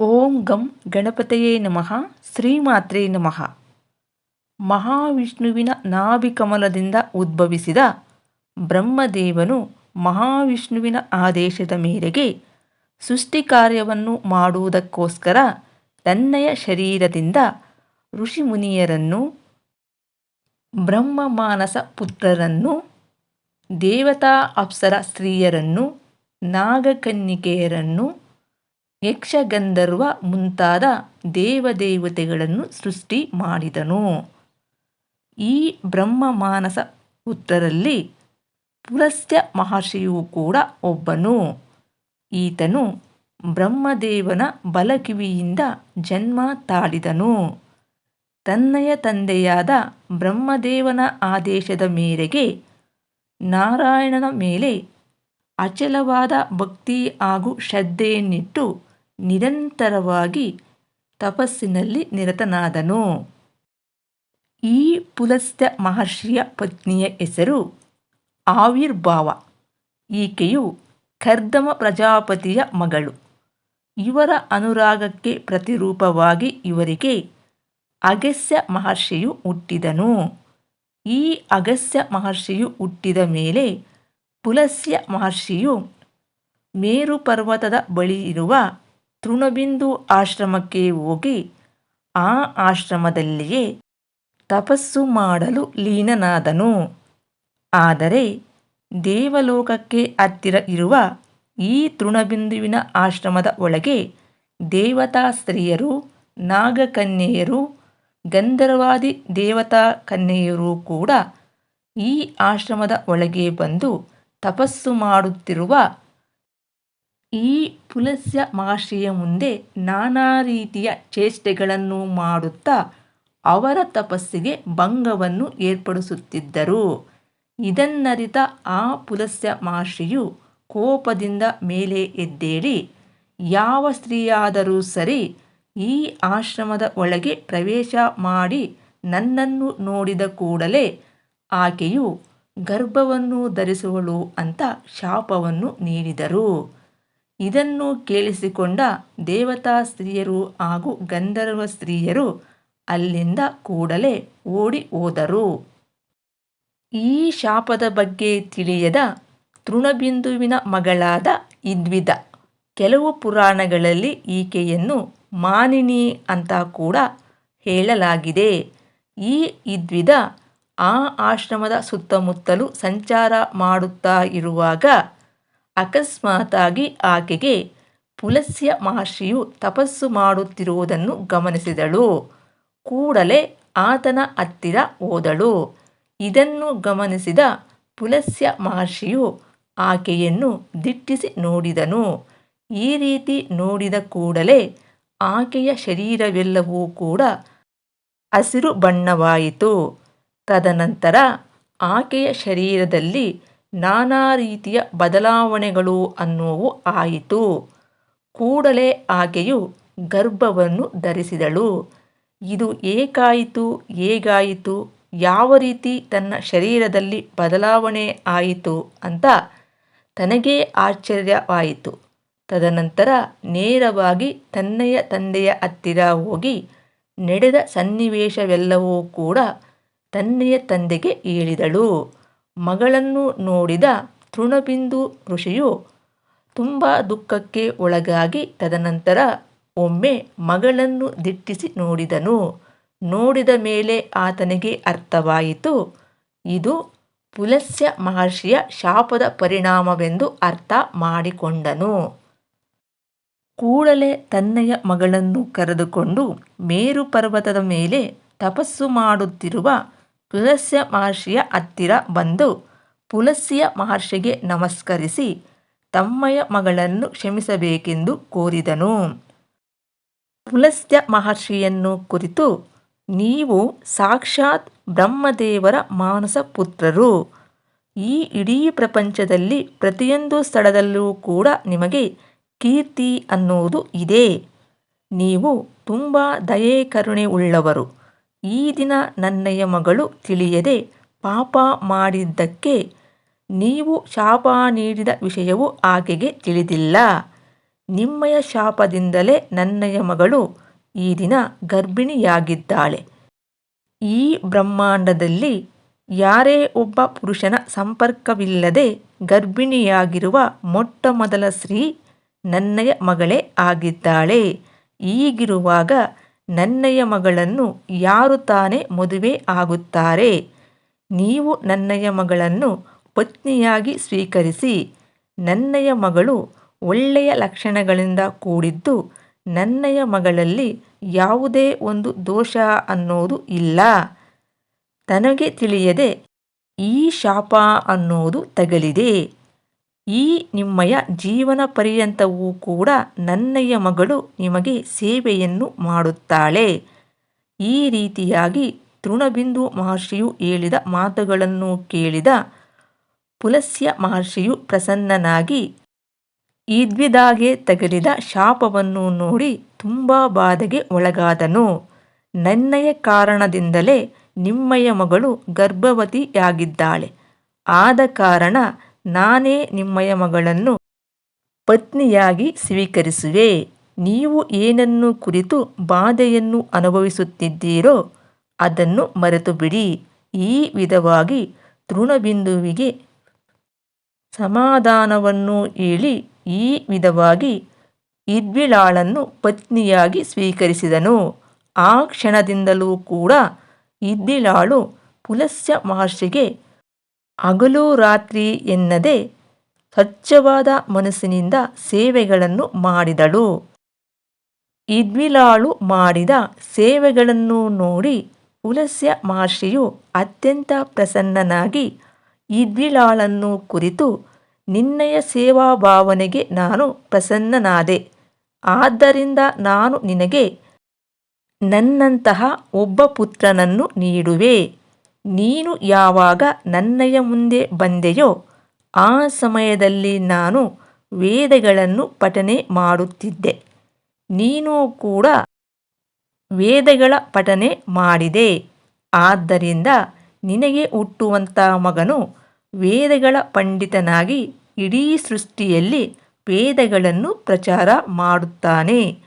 ಓಂ ಗಂ ಗಣಪತಯೇ ನಮಃ ಶ್ರೀಮಾತ್ರೇ ನಮಃ ಮಹಾವಿಷ್ಣುವಿನ ನಾಭಿಕಮಲದಿಂದ ಉದ್ಭವಿಸಿದ ಬ್ರಹ್ಮದೇವನು ಮಹಾವಿಷ್ಣುವಿನ ಆದೇಶದ ಮೇರೆಗೆ ಸೃಷ್ಟಿ ಕಾರ್ಯವನ್ನು ಮಾಡುವುದಕ್ಕೋಸ್ಕರ ತನ್ನಯ ಶರೀರದಿಂದ ಋಷಿಮುನಿಯರನ್ನು, ಬ್ರಹ್ಮಮಾನಸ ಪುತ್ರರನ್ನು, ದೇವತಾ ಅಪ್ಸರ ಸ್ತ್ರೀಯರನ್ನು, ನಾಗಕನ್ನಿಕೆಯರನ್ನು ಯಕ್ಷಗಂಧರ್ವ ಮುಂತಾದ ದೇವದೇವತೆಗಳನ್ನು ಸೃಷ್ಟಿ ಮಾಡಿದನು. ಈ ಬ್ರಹ್ಮ ಮಾನಸ ಪುತ್ರರಲ್ಲಿ ಪುರಸ್ಯ ಮಹರ್ಷಿಯೂ ಕೂಡ ಒಬ್ಬನು. ಈತನು ಬ್ರಹ್ಮದೇವನ ಬಲಕಿವಿಯಿಂದ ಜನ್ಮ ತಾಳಿದನು. ತನ್ನಯ ತಂದೆಯಾದ ಬ್ರಹ್ಮದೇವನ ಆದೇಶದ ಮೇರೆಗೆ ನಾರಾಯಣನ ಮೇಲೆ ಅಚಲವಾದ ಭಕ್ತಿ ಹಾಗೂ ಶ್ರದ್ಧೆಯನ್ನಿಟ್ಟು ನಿರಂತರವಾಗಿ ತಪಸ್ಸಿನಲ್ಲಿ ನಿರತನಾದನು. ಈ ಪುಲಸ್ತ್ಯ ಮಹರ್ಷಿಯ ಪತ್ನಿಯ ಹೆಸರು ಆವಿರ್ಭಾವ ಈಕೆಯು ಕರ್ದಮ ಪ್ರಜಾಪತಿಯ ಮಗಳು. ಇವರ ಅನುರಾಗಕ್ಕೆ ಪ್ರತಿರೂಪವಾಗಿ ಇವರಿಗೆ ಅಗಸ್ಯ ಮಹರ್ಷಿಯು ಹುಟ್ಟಿದನು. ಈ ಅಗಸ್ಯ ಮಹರ್ಷಿಯು ಹುಟ್ಟಿದ ಮೇಲೆ ಪುಲಸ್ಯ ಮಹರ್ಷಿಯು ಮೇರು ಪರ್ವತದ ಬಳಿ ಇರುವ ತೃಣಬಿಂದು ಆಶ್ರಮಕ್ಕೆ ಹೋಗಿ ಆ ಆಶ್ರಮದಲ್ಲಿಯೇ ತಪಸ್ಸು ಮಾಡಲು ಲೀನನಾದನು. ಆದರೆ ದೇವಲೋಕಕ್ಕೆ ಹತ್ತಿರ ಇರುವ ಈ ತೃಣಬಿಂದುವಿನ ಆಶ್ರಮದ ಒಳಗೆ ದೇವತಾ ಸ್ತ್ರೀಯರು, ನಾಗಕನ್ಯೆಯರು, ಗಂಧರ್ವಾದಿ ದೇವತಾ ಕನ್ಯೆಯರು ಕೂಡ ಈ ಆಶ್ರಮದ ಒಳಗೆ ಬಂದು ತಪಸ್ಸು ಮಾಡುತ್ತಿರುವ ಈ ಪುಲಸ್ಯ ಮಹರ್ಷಿಯ ಮುಂದೆ ನಾನಾ ರೀತಿಯ ಚೇಷ್ಟೆಗಳನ್ನು ಮಾಡುತ್ತಾ ಅವರ ತಪಸ್ಸಿಗೆ ಭಂಗವನ್ನು ಏರ್ಪಡಿಸುತ್ತಿದ್ದರು. ಇದನ್ನರಿತ ಆ ಪುಲಸ್ಯ ಮಹರ್ಷಿಯು ಕೋಪದಿಂದ ಮೇಲೆ ಎದ್ದೇಳಿ, ಯಾವ ಸ್ತ್ರೀಯಾದರೂ ಸರಿ ಈ ಆಶ್ರಮದ ಒಳಗೆ ಪ್ರವೇಶ ಮಾಡಿ ನನ್ನನ್ನು ನೋಡಿದ ಕೂಡಲೇ ಆಕೆಯು ಗರ್ಭವನ್ನು ಧರಿಸುವಳು ಅಂತ ಶಾಪವನ್ನು ನೀಡಿದರು. ಇದನ್ನು ಕೇಳಿಸಿಕೊಂಡ ದೇವತಾ ಸ್ತ್ರೀಯರು ಹಾಗೂ ಗಂಧರ್ವ ಸ್ತ್ರೀಯರು ಅಲ್ಲಿಂದ ಕೂಡಲೇ ಓಡಿ ಹೋದರು. ಈ ಶಾಪದ ಬಗ್ಗೆ ತಿಳಿಯದ ತೃಣಬಿಂದುವಿನ ಮಗಳಾದ ಇದ್ವಿದ. ಕೆಲವು ಪುರಾಣಗಳಲ್ಲಿ ಈಕೆಯನ್ನು ಮಾನಿನಿ ಅಂತ ಕೂಡ ಹೇಳಲಾಗಿದೆ. ಈ ಇದ್ವಿದ ಆ ಆಶ್ರಮದ ಸುತ್ತಮುತ್ತಲು ಸಂಚಾರ ಮಾಡುತ್ತಾ ಇರುವಾಗ ಅಕಸ್ಮಾತಾಗಿ ಆಕೆಗೆ ಪುಲಸ್ಯ ಮಹರ್ಷಿಯು ತಪಸ್ಸು ಮಾಡುತ್ತಿರುವುದನ್ನು ಗಮನಿಸಿದಳು. ಕೂಡಲೇ ಆತನ ಹತ್ತಿರ ಹೋದಳು. ಇದನ್ನು ಗಮನಿಸಿದ ಪುಲಸ್ಯ ಮಹರ್ಷಿಯು ಆಕೆಯನ್ನು ದಿಟ್ಟಿಸಿ ನೋಡಿದನು. ಈ ರೀತಿ ನೋಡಿದ ಕೂಡಲೇ ಆಕೆಯ ಶರೀರವೆಲ್ಲವೂ ಕೂಡ ಹಸಿರು ಬಣ್ಣವಾಯಿತು. ತದನಂತರ ಆಕೆಯ ಶರೀರದಲ್ಲಿ ನಾನಾ ರೀತಿಯ ಬದಲಾವಣೆಗಳು ಅನ್ನುವು ಆಯಿತು. ಕೂಡಲೇ ಆಕೆಯು ಗರ್ಭವನ್ನು ಧರಿಸಿದಳು. ಇದು ಏಕಾಯಿತು, ಹೇಗಾಯಿತು, ಯಾವ ರೀತಿ ತನ್ನ ಶರೀರದಲ್ಲಿ ಬದಲಾವಣೆ ಆಯಿತು ಅಂತ ತನಗೇ ಆಶ್ಚರ್ಯವಾಯಿತು. ತದನಂತರ ನೇರವಾಗಿ ತನ್ನಯ ತಂದೆಯ ಹತ್ತಿರ ಹೋಗಿ ನಡೆದ ಸನ್ನಿವೇಶವೆಲ್ಲವೂ ಕೂಡ ತನ್ನಯ ತಂದೆಗೆ ಹೇಳಿದಳು. ಮಗಳನ್ನು ನೋಡಿದ ತೃಣಬಿಂದು ಋಷಿಯು ತುಂಬ ದುಃಖಕ್ಕೆ ಒಳಗಾಗಿ ತದನಂತರ ಒಮ್ಮೆ ಮಗಳನ್ನು ದಿಟ್ಟಿಸಿ ನೋಡಿದನು. ನೋಡಿದ ಮೇಲೆ ಆತನಿಗೆ ಅರ್ಥವಾಯಿತು, ಇದು ಪುಲಸ್ಯ ಮಹರ್ಷಿಯ ಶಾಪದ ಪರಿಣಾಮವೆಂದು ಅರ್ಥ ಮಾಡಿಕೊಂಡನು. ಕೂಡಲೇ ತನ್ನಯ ಮಗಳನ್ನು ಕರೆದುಕೊಂಡು ಮೇರು ಪರ್ವತದ ಮೇಲೆ ತಪಸ್ಸು ಮಾಡುತ್ತಿರುವ ಪುಲಸ್ಯ ಮಹರ್ಷಿಯ ಹತ್ತಿರ ಬಂದು ಪುಲಸ್ಯ ಮಹರ್ಷಿಗೆ ನಮಸ್ಕರಿಸಿ ತಮ್ಮಯ ಮಗಳನ್ನು ಕ್ಷಮಿಸಬೇಕೆಂದು ಕೋರಿದನು. ಪುಲಸ್ಯ ಮಹರ್ಷಿಯನ್ನು ಕುರಿತು ನೀವು ಸಾಕ್ಷಾತ್ ಬ್ರಹ್ಮದೇವರ ಮಾನಸ ಪುತ್ರರು. ಈ ಇಡೀ ಪ್ರಪಂಚದಲ್ಲಿ ಪ್ರತಿಯೊಂದು ಸ್ಥಳದಲ್ಲೂ ಕೂಡ ನಿಮಗೆ ಕೀರ್ತಿ ಅನ್ನುವುದು ಇದೆ. ನೀವು ತುಂಬ ದಯೆ, ಕರುಣೆ ಉಳ್ಳವರು. ಈ ದಿನ ನನ್ನಯ ಮಗಳು ತಿಳಿಯದೆ ಪಾಪ ಮಾಡಿದ್ದಕ್ಕೆ ನೀವು ಶಾಪ ನೀಡಿದ ವಿಷಯವು ಆಕೆಗೆ ತಿಳಿದಿಲ್ಲ. ನಿಮ್ಮಯ ಶಾಪದಿಂದಲೇ ನನ್ನಯ ಮಗಳು ಈ ದಿನ ಗರ್ಭಿಣಿಯಾಗಿದ್ದಾಳೆ. ಈ ಬ್ರಹ್ಮಾಂಡದಲ್ಲಿ ಯಾರೇ ಒಬ್ಬ ಪುರುಷನ ಸಂಪರ್ಕವಿಲ್ಲದೆ ಗರ್ಭಿಣಿಯಾಗಿರುವ ಮೊಟ್ಟ ಮೊದಲ ಸ್ತ್ರೀ ನನ್ನಯ ಮಗಳೇ ಆಗಿದ್ದಾಳೆ. ಹೀಗಿರುವಾಗ ನನ್ನಯ ಮಗಳನ್ನು ಯಾರು ತಾನೇ ಮದುವೆ ಆಗುತ್ತಾರೆ? ನೀವು ನನ್ನಯ ಮಗಳನ್ನು ಪತ್ನಿಯಾಗಿ ಸ್ವೀಕರಿಸಿ, ನನ್ನಯ ಮಗಳು ಒಳ್ಳೆಯ ಲಕ್ಷಣಗಳಿಂದ ಕೂಡಿದ್ದು, ನನ್ನಯ ಮಗಳಲ್ಲಿ ಯಾವುದೇ ಒಂದು ದೋಷ ಅನ್ನೋದು ಇಲ್ಲ. ತನಗೆ ತಿಳಿಯದೆ ಈ ಶಾಪ ಅನ್ನೋದು ತಗಲಿದೆ. ಈ ನಿಮ್ಮಯ ಜೀವನ ಪರ್ಯಂತವೂ ಕೂಡ ನನ್ನಯ್ಯ ಮಗಳು ನಿಮಗೆ ಸೇವೆಯನ್ನು ಮಾಡುತ್ತಾಳೆ. ಈ ರೀತಿಯಾಗಿ ತೃಣಬಿಂದು ಮಹರ್ಷಿಯು ಹೇಳಿದ ಮಾತುಗಳನ್ನು ಕೇಳಿದ ಪುಲಸ್ಯ ಮಹರ್ಷಿಯು ಪ್ರಸನ್ನನಾಗಿ ಈದ್ವಿದಾಗೆ ತಗಲಿದ ಶಾಪವನ್ನು ನೋಡಿ ತುಂಬ ಬಾಧೆಗೆ ಒಳಗಾದನು. ನನ್ನಯ ಕಾರಣದಿಂದಲೇ ನಿಮ್ಮಯ ಮಗಳು ಗರ್ಭವತಿಯಾಗಿದ್ದಾಳೆ. ಆದ ಕಾರಣ ನಾನೇ ನಿಮ್ಮಯ ಮಗಳನ್ನು ಪತ್ನಿಯಾಗಿ ಸ್ವೀಕರಿಸುವೆ. ನೀವು ಏನನ್ನು ಕುರಿತು ಬಾಧೆಯನ್ನು ಅನುಭವಿಸುತ್ತಿದ್ದೀರೋ ಅದನ್ನು ಮರೆತು ಬಿಡಿ ಈ ವಿಧವಾಗಿ ತೃಣಬಿಂದುವಿಗೆ ಸಮಾಧಾನವನ್ನು ಹೇಳಿ ಈ ವಿಧವಾಗಿ ಇದ್ವಿಳಾಳನ್ನು ಪತ್ನಿಯಾಗಿ ಸ್ವೀಕರಿಸಿದನು. ಆ ಕ್ಷಣದಿಂದಲೂ ಕೂಡ ಇದ್ವಿಳಾಳು ಪುಲಸ್ಯ ಮಹರ್ಷಿಗೆ ಹಗಲು ರಾತ್ರಿ ಎನ್ನದೆ ಸ್ವಚ್ಛವಾದ ಮನಸ್ಸಿನಿಂದ ಸೇವೆಗಳನ್ನು ಮಾಡಿದಳು. ಇದ್ವಿಲಾಳು ಮಾಡಿದ ಸೇವೆಗಳನ್ನು ನೋಡಿ ಪುಲಸ್ಯ ಮಹರ್ಷಿಯು ಅತ್ಯಂತ ಪ್ರಸನ್ನನಾಗಿ ಇದ್ವಿಲಾಳನ್ನು ಕುರಿತು, ನಿನ್ನಯ ಸೇವಾ ಭಾವನೆಗೆ ನಾನು ಪ್ರಸನ್ನನಾದೆ. ಆದ್ದರಿಂದ ನಾನು ನಿನಗೆ ನನ್ನಂತಹ ಒಬ್ಬ ಪುತ್ರನನ್ನು ನೀಡುವೆ. ನೀನು ಯಾವಾಗ ನನ್ನಯ ಮುಂದೆ ಬಂದೆಯೋ ಆ ಸಮಯದಲ್ಲಿ ನಾನು ವೇದಗಳನ್ನು ಪಠನೆ ಮಾಡುತ್ತಿದ್ದೆ. ನೀನು ಕೂಡ ವೇದಗಳ ಪಠನೆ ಮಾಡಿದೆ. ಆದ್ದರಿಂದ ನಿನಗೆ ಹುಟ್ಟುವಂಥ ಮಗನು ವೇದಗಳ ಪಂಡಿತನಾಗಿ ಇಡೀ ಸೃಷ್ಟಿಯಲ್ಲಿ ವೇದಗಳನ್ನು ಪ್ರಚಾರ ಮಾಡುತ್ತಾನೆ.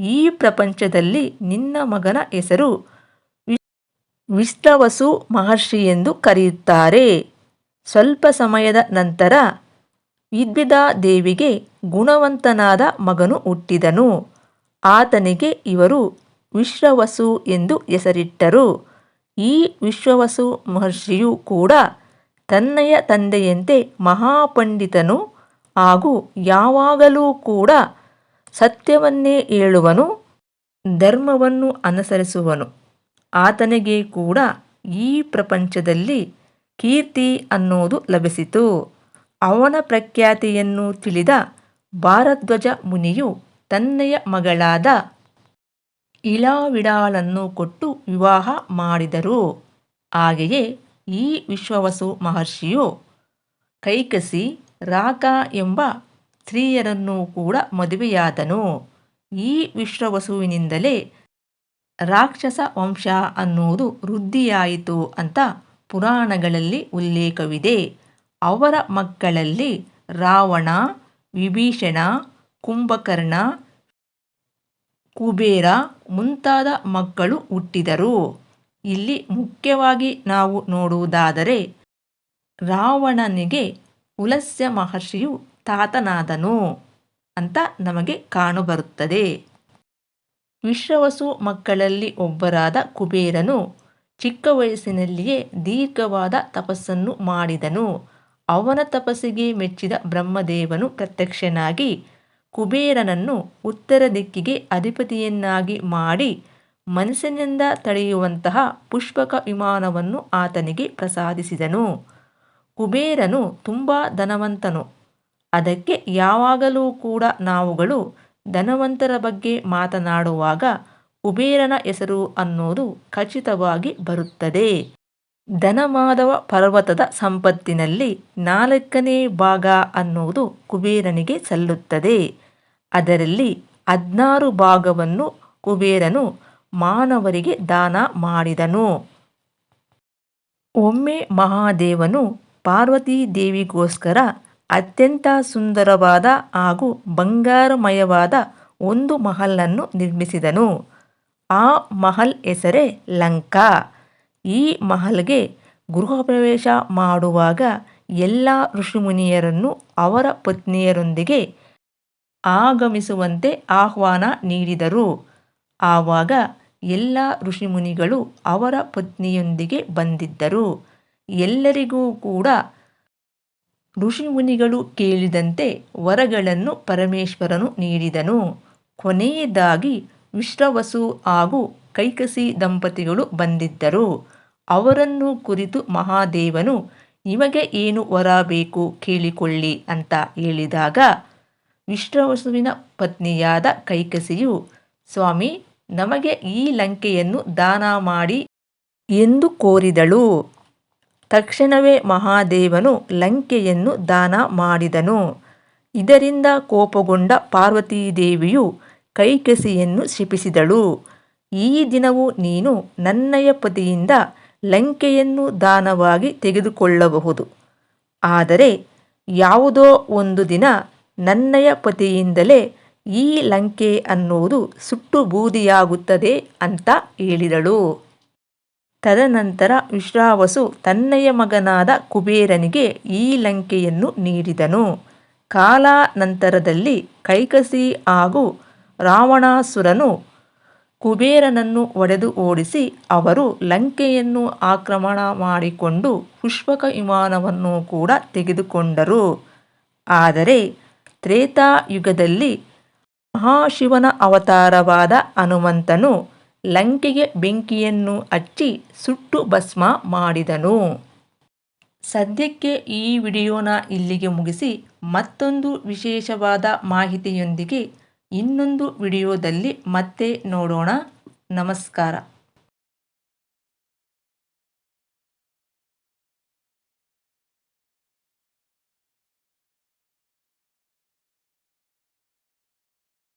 ಈ ಪ್ರಪಂಚದಲ್ಲಿ ನಿನ್ನ ಮಗನ ಹೆಸರು ವಿಶ್ರವಸು ಮಹರ್ಷಿ ಎಂದು ಕರೆಯುತ್ತಾರೆ. ಸ್ವಲ್ಪ ಸಮಯದ ನಂತರ ವಿದ್ವಿದಾ ದೇವಿಗೆ ಗುಣವಂತನಾದ ಮಗನು ಹುಟ್ಟಿದನು. ಆತನಿಗೆ ಇವರು ವಿಶ್ವವಸು ಎಂದು ಹೆಸರಿಟ್ಟರು. ಈ ವಿಶ್ವವಸು ಮಹರ್ಷಿಯು ಕೂಡ ತನ್ನಯ ತಂದೆಯಂತೆ ಮಹಾಪಂಡಿತನು ಹಾಗೂ ಯಾವಾಗಲೂ ಕೂಡ ಸತ್ಯವನ್ನೇ ಹೇಳುವನು, ಧರ್ಮವನ್ನು ಅನುಸರಿಸುವನು. ಆತನಿಗೆ ಕೂಡ ಈ ಪ್ರಪಂಚದಲ್ಲಿ ಕೀರ್ತಿ ಅನ್ನೋದು ಲಭಿಸಿತು. ಅವನ ಪ್ರಖ್ಯಾತಿಯನ್ನು ತಿಳಿದ ಭಾರದ್ವಜ ಮುನಿಯು ತನ್ನಯ ಮಗಳಾದ ಇಳಾವಿಡಾಳನ್ನು ಕೊಟ್ಟು ವಿವಾಹ ಮಾಡಿದರು. ಹಾಗೆಯೇ ಈ ವಿಶ್ವವಸು ಮಹರ್ಷಿಯು ಕೈಕಸಿ ರಾಕ ಎಂಬ ಸ್ತ್ರೀಯರನ್ನು ಕೂಡ ಮದುವೆಯಾದನು. ಈ ವಿಶ್ವವಸುವಿನಿಂದಲೇ ರಾಕ್ಷಸ ವಂಶ ಅನ್ನುವುದು ವೃದ್ಧಿಯಾಯಿತು ಅಂತ ಪುರಾಣಗಳಲ್ಲಿ ಉಲ್ಲೇಖವಿದೆ. ಅವರ ಮಕ್ಕಳಲ್ಲಿ ರಾವಣ, ವಿಭೀಷಣ, ಕುಂಭಕರ್ಣ, ಕುಬೇರ ಮುಂತಾದ ಮಕ್ಕಳು ಹುಟ್ಟಿದರು. ಇಲ್ಲಿ ಮುಖ್ಯವಾಗಿ ನಾವು ನೋಡುವುದಾದರೆ ರಾವಣನಿಗೆ ಉಲಸ್ಯ ಮಹರ್ಷಿಯು ತಾತನಾದನು ಅಂತ ನಮಗೆ ಕಾಣಬರುತ್ತದೆ. ವಿಶ್ವವಸು ಮಕ್ಕಳಲ್ಲಿ ಒಬ್ಬರಾದ ಕುಬೇರನು ಚಿಕ್ಕ ವಯಸ್ಸಿನಲ್ಲಿಯೇ ದೀರ್ಘವಾದ ತಪಸ್ಸನ್ನು ಮಾಡಿದನು. ಅವನ ತಪಸ್ಸಿಗೆ ಮೆಚ್ಚಿದ ಬ್ರಹ್ಮದೇವನು ಪ್ರತ್ಯಕ್ಷನಾಗಿ ಕುಬೇರನನ್ನು ಉತ್ತರ ದಿಕ್ಕಿಗೆ ಅಧಿಪತಿಯನ್ನಾಗಿ ಮಾಡಿ ಮನಸ್ಸಿನಿಂದ ತಡೆಯುವಂತಹ ಪುಷ್ಪಕ ವಿಮಾನವನ್ನು ಆತನಿಗೆ ಪ್ರಸಾದಿಸಿದನು. ಕುಬೇರನು ತುಂಬ ಧನವಂತನು. ಅದಕ್ಕೆ ಯಾವಾಗಲೂ ಕೂಡ ನಾವುಗಳು ಧನವಂತರ ಬಗ್ಗೆ ಮಾತನಾಡುವಾಗ ಕುಬೇರನ ಹೆಸರು ಅನ್ನೋದು ಖಚಿತವಾಗಿ ಬರುತ್ತದೆ. ಧನಮಾಧವ ಪರ್ವತದ ಸಂಪತ್ತಿನಲ್ಲಿ ನಾಲ್ಕನೇ ಭಾಗ ಅನ್ನೋದು ಕುಬೇರನಿಗೆ ಸಲ್ಲುತ್ತದೆ. ಅದರಲ್ಲಿ ಹದಿನಾರು ಭಾಗವನ್ನು ಕುಬೇರನು ಮಾನವರಿಗೆ ದಾನ ಮಾಡಿದನು. ಒಮ್ಮೆ ಮಹಾದೇವನು ಪಾರ್ವತೀ ದೇವಿಗೋಸ್ಕರ ಅತ್ಯಂತ ಸುಂದರವಾದ ಹಾಗೂ ಬಂಗಾರಮಯವಾದ ಒಂದು ಮಹಲನ್ನು ನಿರ್ಮಿಸಿದನು. ಆ ಮಹಲ್ ಹೆಸರೇ ಲಂಕಾ. ಈ ಮಹಲ್ಗೆ ಗೃಹಪ್ರವೇಶ ಮಾಡುವಾಗ ಎಲ್ಲ ಋಷಿಮುನಿಯರನ್ನು ಅವರ ಪತ್ನಿಯರೊಂದಿಗೆ ಆಗಮಿಸುವಂತೆ ಆಹ್ವಾನ ನೀಡಿದರು. ಆವಾಗ ಎಲ್ಲ ಋಷಿಮುನಿಗಳು ಅವರ ಪತ್ನಿಯೊಂದಿಗೆ ಬಂದಿದ್ದರು. ಎಲ್ಲರಿಗೂ ಕೂಡ ಋಷಿಮುನಿಗಳು ಕೇಳಿದಂತೆ ವರಗಳನ್ನು ಪರಮೇಶ್ವರನು ನೀಡಿದನು. ಕೊನೆಯದಾಗಿ ವಿಶ್ರವಸು ಹಾಗೂ ಕೈಕಸಿ ದಂಪತಿಗಳು ಬಂದಿದ್ದರು. ಅವರನ್ನು ಕುರಿತು ಮಹಾದೇವನು, ನಿಮಗೆ ಏನು ವರ ಬೇಕು ಕೇಳಿಕೊಳ್ಳಿ ಅಂತ ಹೇಳಿದಾಗ, ವಿಶ್ರವಸುವಿನ ಪತ್ನಿಯಾದ ಕೈಕಸಿಯು, ಸ್ವಾಮಿ, ನಮಗೆ ಈ ಲಂಕೆಯನ್ನು ದಾನ ಮಾಡಿ ಎಂದು ಕೋರಿದಳು. ತಕ್ಷಣವೇ ಮಹಾದೇವನು ಲಂಕೆಯನ್ನು ದಾನ ಮಾಡಿದನು. ಇದರಿಂದ ಕೋಪಗೊಂಡ ಪಾರ್ವತೀದೇವಿಯು ಕೈಕಸಿಯನ್ನು ಶಿಪಿಸಿದಳು. ಈ ದಿನವೂ ನೀನು ನನ್ನಯ ಪತಿಯಿಂದ ಲಂಕೆಯನ್ನು ದಾನವಾಗಿ ತೆಗೆದುಕೊಳ್ಳಬಹುದು. ಆದರೆ ಯಾವುದೋ ಒಂದು ದಿನ ನನ್ನಯ ಪತಿಯಿಂದಲೇ ಈ ಲಂಕೆ ಅನ್ನುವುದು ಸುಟ್ಟು ಬೂದಿಯಾಗುತ್ತದೆ ಅಂತ ಹೇಳಿದಳು. ತದನಂತರ ವಿಶ್ರಾವಸು ತನ್ನಯ ಮಗನಾದ ಕುಬೇರನಿಗೆ ಈ ಲಂಕೆಯನ್ನು ನೀಡಿದನು. ಕಾಲಾನಂತರದಲ್ಲಿ ಕೈಕಸಿ ಹಾಗೂ ರಾವಣಾಸುರನು ಕುಬೇರನನ್ನು ಒಡೆದು ಓಡಿಸಿ ಅವರು ಲಂಕೆಯನ್ನು ಆಕ್ರಮಣ ಮಾಡಿಕೊಂಡು ಪುಷ್ಪಕ ವಿಮಾನವನ್ನು ಕೂಡ ತೆಗೆದುಕೊಂಡರು. ಆದರೆ ತ್ರೇತಾಯುಗದಲ್ಲಿ ಮಹಾಶಿವನ ಅವತಾರವಾದ ಹನುಮಂತನು ಲಂಕೆಗೆ ಬೆಂಕಿಯನ್ನು ಹಚ್ಚಿ ಸುಟ್ಟು ಭಸ್ಮ ಮಾಡಿದನು. ಸದ್ಯಕ್ಕೆ ಈ ವಿಡಿಯೋನ ಇಲ್ಲಿಗೆ ಮುಗಿಸಿ ಮತ್ತೊಂದು ವಿಶೇಷವಾದ ಮಾಹಿತಿಯೊಂದಿಗೆ ಇನ್ನೊಂದು ವಿಡಿಯೋದಲ್ಲಿ ಮತ್ತೆ ನೋಡೋಣ. ನಮಸ್ಕಾರ.